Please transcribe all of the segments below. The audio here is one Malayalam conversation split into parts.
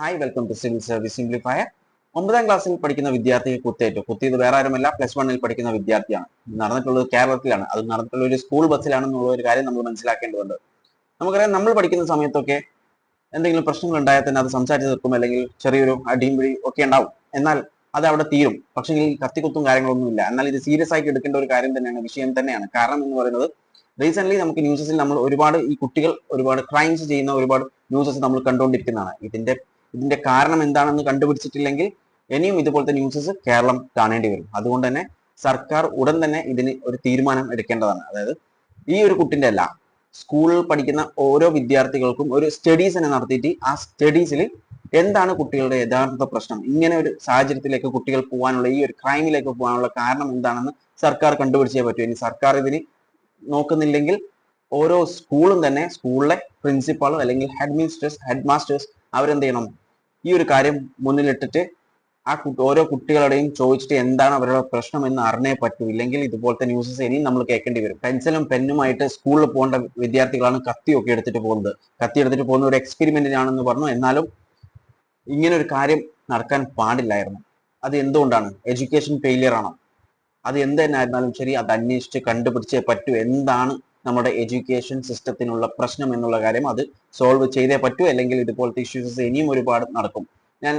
Hi welcome to civil service simplifier ഒമ്പതാം ക്ലാസ്സിൽ പഠിക്കുന്ന വിദ്യാർത്ഥിയെ കുത്തേറ്റു. കുത്തിയത് വേറെ ആരുമല്ല പ്ലസ് വണ്ണിൽ പഠിക്കുന്ന വിദ്യാർത്ഥിയാണ്. നടന്നിട്ടുള്ളത് കേരളത്തിലാണ്. അത് നടന്നിട്ടുള്ള ഒരു സ്കൂൾ ബസ്സിലാണെന്നുള്ള ഒരു കാര്യം നമ്മൾ മനസ്സിലാക്കേണ്ടതുണ്ട്. നമുക്കറിയാം നമ്മൾ പഠിക്കുന്ന സമയത്തൊക്കെ എന്തെങ്കിലും പ്രശ്നങ്ങൾ ഉണ്ടായാൽ തന്നെ അത് സംസാരിച്ച് തീർക്കും. അല്ലെങ്കിൽ ചെറിയൊരു അടിയും ഒക്കെ ഉണ്ടാവും. എന്നാൽ അത് അവിടെ തീരും. പക്ഷേ ഈ കത്തിക്കുത്തും കാര്യങ്ങളൊന്നുമില്ല എന്നാൽ ഇത് സീരിയസ് ആയിട്ട് എടുക്കേണ്ട ഒരു കാര്യം തന്നെയാണ് വിഷയം തന്നെയാണ്. കാരണം എന്ന് പറയുന്നത് റീസെന്റ് നമുക്ക് ന്യൂസസിൽ നമ്മൾ ഒരുപാട് ഈ കുട്ടികൾ ഒരുപാട് ക്രൈംസ് ചെയ്യുന്ന ഒരുപാട് ന്യൂസസ് നമ്മൾ കണ്ടുകൊണ്ടിരിക്കുന്നതാണ്. ഇതിന്റെ ഇതിന്റെ കാരണം എന്താണെന്ന് കണ്ടുപിടിച്ചിട്ടില്ലെങ്കിൽ ഇനിയും ഇതുപോലത്തെ ന്യൂസസ് കേരളം കാണേണ്ടി വരും. അതുകൊണ്ട് തന്നെ സർക്കാർ ഉടൻ തന്നെ ഇതിന് ഒരു തീരുമാനം എടുക്കേണ്ടതാണ്. അതായത് ഈ ഒരു കുട്ടിന്റെ അല്ല സ്കൂളിൽ പഠിക്കുന്ന ഓരോ വിദ്യാർത്ഥികൾക്കും ഒരു സ്റ്റഡീസ് തന്നെ നടത്തിയിട്ട് ആ സ്റ്റഡീസിൽ എന്താണ് കുട്ടികളുടെ യഥാർത്ഥ പ്രശ്നം? ഇങ്ങനെ ഒരു സാഹചര്യത്തിലേക്ക് കുട്ടികൾ പോകാനുള്ള ഈ ഒരു ക്രൈമിലേക്ക് പോകാനുള്ള കാരണം എന്താണെന്ന് സർക്കാർ കണ്ടുപിടിച്ചേ പറ്റൂ. ഇനി സർക്കാർ ഇതിന് നോക്കുന്നില്ലെങ്കിൽ ഓരോ സ്കൂളും തന്നെ സ്കൂളിലെ പ്രിൻസിപ്പാളും അല്ലെങ്കിൽ ഹെഡ് മിനിസ്റ്റേഴ്സ് ഹെഡ് മാസ്റ്റേഴ്സ് അവരെന്ത് ചെയ്യണം? ഈ ഒരു കാര്യം മുന്നിലിട്ടിട്ട് ആ ഓരോ കുട്ടികളുടെയും ചോദിച്ചിട്ട് എന്താണ് അവരുടെ പ്രശ്നം എന്ന് അറിഞ്ഞേ പറ്റൂ. ഇല്ലെങ്കിൽ ഇതുപോലത്തെ ന്യൂസസ് ഇനിയും നമ്മൾ കേൾക്കേണ്ടി വരും. പെൻസിലും പെന്നുമായിട്ട് സ്കൂളിൽ പോകേണ്ട വിദ്യാർത്ഥികളാണ് കത്തിയൊക്കെ എടുത്തിട്ട് പോകുന്നത്. കത്തി എടുത്തിട്ട് പോകുന്ന ഒരു എക്സ്പെരിമെന്റിനാണെന്ന് പറഞ്ഞു. എന്നാലും ഇങ്ങനെ ഒരു കാര്യം നടക്കാൻ പാടില്ലായിരുന്നു. അത് എന്തുകൊണ്ടാണ്? എഡ്യൂക്കേഷൻ ഫെയിലിയർ ആണോ? അത് എന്ത് തന്നെ ആയിരുന്നാലും ശരി അത് അന്വേഷിച്ച് കണ്ടുപിടിച്ചേ പറ്റൂ. എന്താണ് നമ്മുടെ എഡ്യൂക്കേഷൻ സിസ്റ്റത്തിനുള്ള പ്രശ്നം എന്നുള്ള കാര്യം അത് സോൾവ് ചെയ്തേ പറ്റൂ അല്ലെങ്കിൽ ഇതുപോലത്തെ ഇഷ്യൂസ് ഇനിയും ഒരുപാട് നടക്കും. ഞാൻ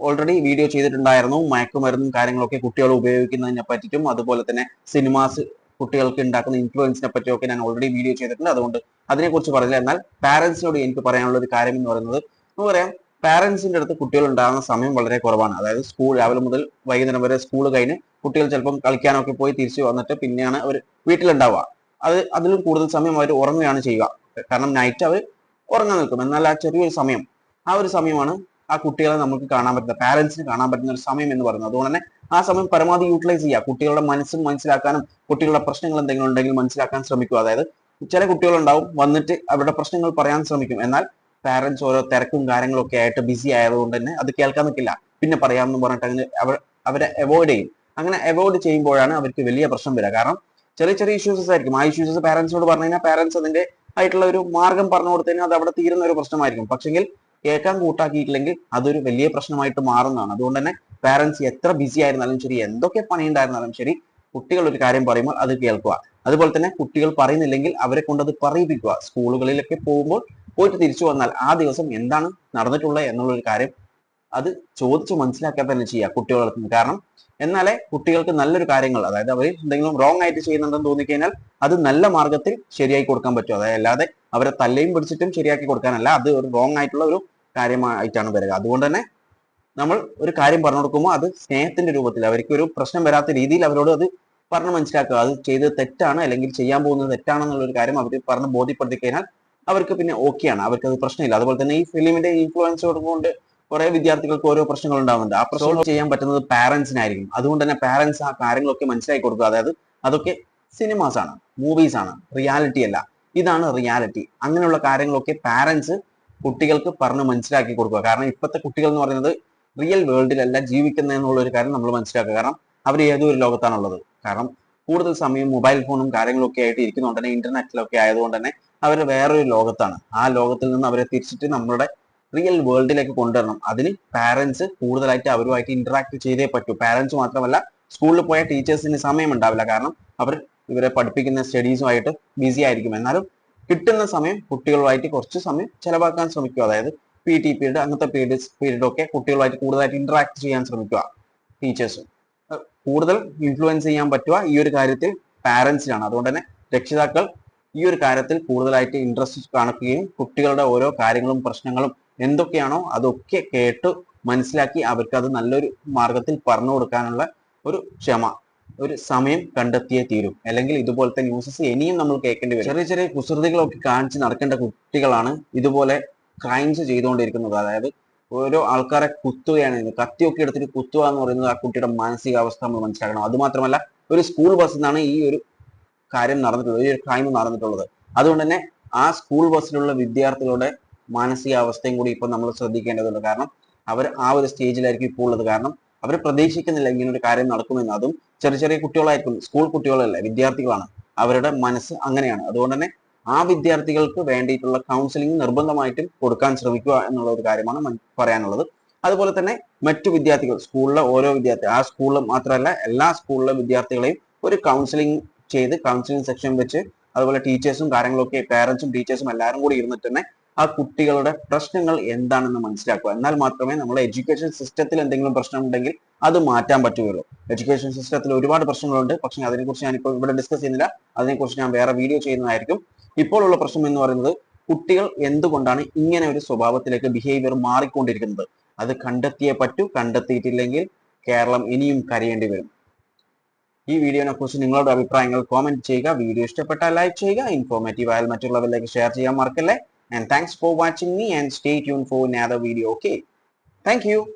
ഓൾറെഡി വീഡിയോ ചെയ്തിട്ടുണ്ടായിരുന്നു മയക്കുമരുന്നും കാര്യങ്ങളൊക്കെ കുട്ടികൾ ഉപയോഗിക്കുന്നതിനെ പറ്റിയും അതുപോലെ തന്നെ സിനിമാസ് കുട്ടികൾക്ക് ഉണ്ടാക്കുന്ന ഇൻഫ്ലുവൻസിനെ പറ്റിയൊക്കെ ഞാൻ ഓൾറെഡി വീഡിയോ ചെയ്തിട്ടുണ്ട്. അതുകൊണ്ട് അതിനെക്കുറിച്ച് പറഞ്ഞില്ല. എന്നാൽ പാരന്റ്സിനോട് എനിക്ക് പറയാനുള്ള ഒരു കാര്യം എന്ന് പറയുന്നത് നമുക്കറിയാം പാരന്റ്സിന്റെ അടുത്ത് കുട്ടികൾ ഉണ്ടാകുന്ന സമയം വളരെ കുറവാണ്. അതായത് സ്കൂൾ രാവിലെ മുതൽ വൈകുന്നേരം വരെ സ്കൂൾ കഴിഞ്ഞ് കുട്ടികൾ ചിലപ്പം കളിക്കാനൊക്കെ പോയി തിരിച്ചു വന്നിട്ട് പിന്നെയാണ് അവർ വീട്ടിലുണ്ടാവുക. അത് അതിലും കൂടുതൽ സമയം അവർ ഉറങ്ങുകയാണ് ചെയ്യുക. കാരണം നൈറ്റ് അവർ ഉറങ്ങാൻ നിൽക്കും. എന്നാൽ ആ ചെറിയൊരു സമയം ആ ഒരു സമയമാണ് ആ കുട്ടികളെ നമുക്ക് കാണാൻ പറ്റുന്ന പാരന്റ്സിന് കാണാൻ പറ്റുന്ന ഒരു സമയം എന്ന് പറയുന്നത്. അതുകൊണ്ട് തന്നെ ആ സമയം പരമാവധി യൂട്ടിലൈസ് ചെയ്യുക. കുട്ടികളുടെ മനസ്സും മനസ്സിലാക്കാനും കുട്ടികളുടെ പ്രശ്നങ്ങൾ എന്തെങ്കിലും ഉണ്ടെങ്കിൽ മനസ്സിലാക്കാൻ ശ്രമിക്കുക. അതായത് ചില കുട്ടികളുണ്ടാവും വന്നിട്ട് അവരുടെ പ്രശ്നങ്ങൾ പറയാൻ ശ്രമിക്കും. എന്നാൽ പാരന്റ്സ് ഓരോ തിരക്കും കാര്യങ്ങളും ഒക്കെ ആയിട്ട് ബിസി ആയതുകൊണ്ട് തന്നെ അത് കേൾക്കാൻ നിൽക്കില്ല. പിന്നെ പറയാമെന്ന് പറഞ്ഞിട്ട് അങ്ങനെ അവരെ അവോയ്ഡ് ചെയ്യും. അങ്ങനെ അവോയ്ഡ് ചെയ്യുമ്പോഴാണ് അവർക്ക് വലിയ പ്രശ്നം വരിക. കാരണം ചെറിയ ചെറിയ ഇഷ്യൂസസ് ആയിരിക്കും. ആ ഇഷ്യൂസസ് പാരന്റ്സിനോട് പറഞ്ഞു കഴിഞ്ഞാൽ പാരന്റ്സ് അതിന്റെ ആയിട്ടുള്ള ഒരു മാർഗം പറഞ്ഞു കൊടുത്തു കഴിഞ്ഞാൽ അത് അവിടെ തീരുന്ന ഒരു പ്രശ്നമായിരിക്കും. പക്ഷെങ്കിൽ കേൾക്കാൻ കൂട്ടാക്കിയിട്ടില്ലെങ്കിൽ അതൊരു വലിയ പ്രശ്നമായിട്ട് മാറുന്നതാണ്. അതുകൊണ്ട് തന്നെ പാരന്റ്സ് എത്ര ബിസി ആയിരുന്നാലും ശരി എന്തൊക്കെ പണിയുണ്ടായിരുന്നാലും ശരി കുട്ടികൾ ഒരു കാര്യം പറയുമ്പോൾ അത് കേൾക്കുക. അതുപോലെ തന്നെ കുട്ടികൾ പറയുന്നില്ലെങ്കിൽ അവരെ കൊണ്ട് അത് പറയിപ്പിക്കുക. സ്കൂളുകളിലൊക്കെ പോകുമ്പോൾ പോയിട്ട് തിരിച്ചു വന്നാൽ ആ ദിവസം എന്താണ് നടന്നിട്ടുള്ളത് എന്നുള്ളൊരു കാര്യം അത് ചോദിച്ച് മനസ്സിലാക്കാൻ തന്നെ ചെയ്യുക കുട്ടികളടുത്ത് കാരണം എന്നാലേ കുട്ടികൾക്ക് നല്ലൊരു കാര്യങ്ങൾ അതായത് അവർ എന്തെങ്കിലും റോങ് ആയിട്ട് ചെയ്യുന്നുണ്ടെന്ന് തോന്നിക്കഴിഞ്ഞാൽ അത് നല്ല മാർഗത്തിൽ ശരിയാക്കി കൊടുക്കാൻ പറ്റും. അതായത് അല്ലാതെ അവരെ തല്ലയും പിടിച്ചിട്ടും ശരിയാക്കി കൊടുക്കാനല്ല അത് ഒരു റോങ് ആയിട്ടുള്ള ഒരു കാര്യമായിട്ടാണ് വരിക. അതുകൊണ്ട് തന്നെ നമ്മൾ ഒരു കാര്യം പറഞ്ഞു കൊടുക്കുമ്പോൾ അത് സ്നേഹത്തിന്റെ രൂപത്തിൽ അവർക്ക് ഒരു പ്രശ്നം വരാത്ത രീതിയിൽ അവരോട് അത് പറഞ്ഞ് മനസ്സിലാക്കുക. അത് ചെയ്തത് തെറ്റാണ് അല്ലെങ്കിൽ ചെയ്യാൻ പോകുന്നത് തെറ്റാണെന്നുള്ള ഒരു കാര്യം അവർ പറഞ്ഞ് ബോധ്യപ്പെടുത്തി കഴിഞ്ഞാൽ അവർക്ക് പിന്നെ ഓക്കെയാണ് അവർക്ക് അത് പ്രശ്നമില്ല. അതുപോലെ തന്നെ ഈ ഫിലിമിന്റെ ഇൻഫ്ലുവൻസ് കൊണ്ട് കുറെ വിദ്യാർത്ഥികൾക്ക് ഓരോ പ്രശ്നങ്ങൾ ഉണ്ടാവുന്നുണ്ട്. ആ പ്രശ്നങ്ങൾ ചെയ്യാൻ പറ്റുന്നത് പാരന്റ്സിനായിരിക്കും അതുകൊണ്ട് തന്നെ പാരന്റ്സ് ആ കാര്യങ്ങളൊക്കെ മനസ്സിലാക്കി കൊടുക്കുക. അതായത് അതൊക്കെ സിനിമാസ് ആണ് മൂവീസ് ആണ് റിയാലിറ്റി അല്ല. ഇതാണ് റിയാലിറ്റി അങ്ങനെയുള്ള കാര്യങ്ങളൊക്കെ പാരന്റ്സ് കുട്ടികൾക്ക് പറഞ്ഞ് മനസ്സിലാക്കി കൊടുക്കുക. കാരണം ഇപ്പോഴത്തെ കുട്ടികൾ എന്ന് പറയുന്നത് റിയൽ വേൾഡിലല്ല ജീവിക്കുന്നത് എന്നുള്ള ഒരു കാര്യം നമ്മൾ മനസ്സിലാക്കുക. കാരണം അവർ ഏതോ ഒരു ലോകത്താണുള്ളത്. കാരണം കൂടുതൽ സമയം മൊബൈൽ ഫോണും കാര്യങ്ങളൊക്കെ ആയിട്ട് ഇരിക്കുന്നതുകൊണ്ട് തന്നെ ഇന്റർനെറ്റിലൊക്കെ ആയതുകൊണ്ട് തന്നെ അവർ വേറൊരു ലോകത്താണ്. ആ ലോകത്തിൽ നിന്ന് അവരെ തിരിച്ചിട്ട് നമ്മുടെ റിയൽ വേൾഡിലേക്ക് കൊണ്ടുവരണം. അതിന് പാരന്റ്സ് കൂടുതലായിട്ട് അവരുമായിട്ട് ഇന്ററാക്ട് ചെയ്തേ പറ്റൂ. പാരന്റ്സ് മാത്രമല്ല സ്കൂളിൽ പോയ ടീച്ചേഴ്സിന് സമയം ഉണ്ടാവില്ല. കാരണം അവർ ഇവരെ പഠിപ്പിക്കുന്ന സ്റ്റഡീസുമായിട്ട് ബിസി ആയിരിക്കും. എന്നാലും കിട്ടുന്ന സമയം കുട്ടികളുമായിട്ട് കുറച്ച് സമയം ചെലവാക്കാൻ ശ്രമിക്കുക. അതായത് പി ടി പീരീഡ് അങ്ങനത്തെ പീരീഡ്സ് പീരീഡ് ഒക്കെ കുട്ടികളുമായിട്ട് കൂടുതലായിട്ട് ഇന്ററാക്ട് ചെയ്യാൻ ശ്രമിക്കുക ടീച്ചേഴ്സും കൂടുതൽ ഇൻഫ്ലുവൻസ് ചെയ്യാൻ പറ്റുക ഈ ഒരു കാര്യത്തിൽ പാരന്റ്സിനാണ് അതുകൊണ്ട് തന്നെ രക്ഷിതാക്കൾ ഈ ഒരു കാര്യത്തിൽ കൂടുതലായിട്ട് ഇൻട്രസ്റ്റ് കാണിക്കുകയും കുട്ടികളുടെ ഓരോ കാര്യങ്ങളും പ്രശ്നങ്ങളും എന്തൊക്കെയാണോ അതൊക്കെ കേട്ട് മനസ്സിലാക്കി അവർക്ക് അത് നല്ലൊരു മാർഗത്തിൽ പറഞ്ഞു കൊടുക്കാനുള്ള ഒരു ക്ഷമ ഒരു സമയം കണ്ടെത്തിയേ തീരും. അല്ലെങ്കിൽ ഇതുപോലത്തെ ന്യൂസസ് ഇനിയും നമ്മൾ കേൾക്കേണ്ടി വരും. ചെറിയ ചെറിയ കുസൃതികളൊക്കെ കാണിച്ച് നടക്കേണ്ട കുട്ടികളാണ് ഇതുപോലെ ക്രൈംസ് ചെയ്തുകൊണ്ടിരിക്കുന്നത്. അതായത് ഓരോ ആൾക്കാരെ കുത്തുകയാണ്. കത്തിയൊക്കെ എടുത്തിട്ട് കുത്തുക എന്ന് പറയുന്നത് ആ കുട്ടിയുടെ മാനസികാവസ്ഥ നമ്മൾ മനസ്സിലാക്കണം. അതുമാത്രമല്ല ഒരു സ്കൂൾ ബസ്സിൽ നിന്നാണ് ഈ ഒരു കാര്യം നടന്നിട്ടുള്ളത്. ഈ ഒരു ക്രൈം നടന്നിട്ടുള്ളത്. അതുകൊണ്ട് തന്നെ ആ സ്കൂൾ ബസ്സിലുള്ള വിദ്യാർത്ഥികളുടെ മാനസികാവസ്ഥയും കൂടി ഇപ്പൊ നമ്മൾ ശ്രദ്ധിക്കേണ്ടതുണ്ട്. കാരണം അവർ ആ ഒരു സ്റ്റേജിലായിരിക്കും ഇപ്പോൾ ഉള്ളത്. കാരണം അവർ പ്രതീക്ഷിക്കുന്നില്ല ഇങ്ങനെ ഒരു കാര്യം നടക്കുമെന്ന്. അതും ചെറിയ ചെറിയ കുട്ടികളായിരിക്കും. സ്കൂൾ കുട്ടികളല്ല വിദ്യാർത്ഥികളാണ്. അവരുടെ മനസ്സ് അങ്ങനെയാണ്. അതുകൊണ്ട് തന്നെ ആ വിദ്യാർത്ഥികൾക്ക് വേണ്ടിയിട്ടുള്ള കൗൺസിലിംഗ് നിർബന്ധമായിട്ടും കൊടുക്കാൻ ശ്രമിക്കുക എന്നുള്ള ഒരു കാര്യമാണ് പറയാനുള്ളത്. അതുപോലെ തന്നെ മറ്റു വിദ്യാർത്ഥികൾ സ്കൂളിലെ ഓരോ വിദ്യാർത്ഥി ആ സ്കൂളിൽ മാത്രമല്ല എല്ലാ സ്കൂളിലെ വിദ്യാർത്ഥികളെയും ഒരു കൗൺസിലിംഗ് ചെയ്ത് കൗൺസിലിംഗ് സെക്ഷൻ വെച്ച് അതുപോലെ ടീച്ചേഴ്സും കാര്യങ്ങളൊക്കെ പേരൻസും ടീച്ചേഴ്സും എല്ലാവരും കൂടി ഇരുന്നിട്ട് തന്നെ ആ കുട്ടികളുടെ പ്രശ്നങ്ങൾ എന്താണെന്ന് മനസ്സിലാക്കുക. എന്നാൽ മാത്രമേ നമ്മുടെ എഡ്യൂക്കേഷൻ സിസ്റ്റത്തിൽ എന്തെങ്കിലും പ്രശ്നം ഉണ്ടെങ്കിൽ അത് മാറ്റാൻ പറ്റുകയുള്ളൂ. എഡ്യൂക്കേഷൻ സിസ്റ്റത്തിൽ ഒരുപാട് പ്രശ്നങ്ങളുണ്ട്. പക്ഷേ അതിനെക്കുറിച്ച് ഞാൻ ഇപ്പോൾ ഇവിടെ ഡിസ്കസ് ചെയ്യുന്നില്ല. അതിനെക്കുറിച്ച് ഞാൻ വേറെ വീഡിയോ ചെയ്യുന്നതായിരിക്കും. ഇപ്പോഴുള്ള പ്രശ്നം എന്ന് പറയുന്നത് കുട്ടികൾ എന്തുകൊണ്ടാണ് ഇങ്ങനെ ഒരു സ്വഭാവത്തിലേക്ക് ബിഹേവിയർ മാറിക്കൊണ്ടിരിക്കുന്നത്? അത് കണ്ടെത്തിയേ പറ്റൂ. കണ്ടെത്തിയിട്ടില്ലെങ്കിൽ കേരളം ഇനിയും കരയേണ്ടി വരും. ഈ വീഡിയോനെ കുറിച്ച് നിങ്ങളുടെ അഭിപ്രായങ്ങൾ കോമെന്റ് ചെയ്യുക. വീഡിയോ ഇഷ്ടപ്പെട്ടാൽ ലൈക്ക് ചെയ്യുക. ഇൻഫോർമേറ്റീവ് ആയാൽ മറ്റുള്ളവരിലേക്ക് ഷെയർ ചെയ്യാൻ മറക്കല്ലേ? and thanks for watching me and stay tuned for another video okay? Thank you.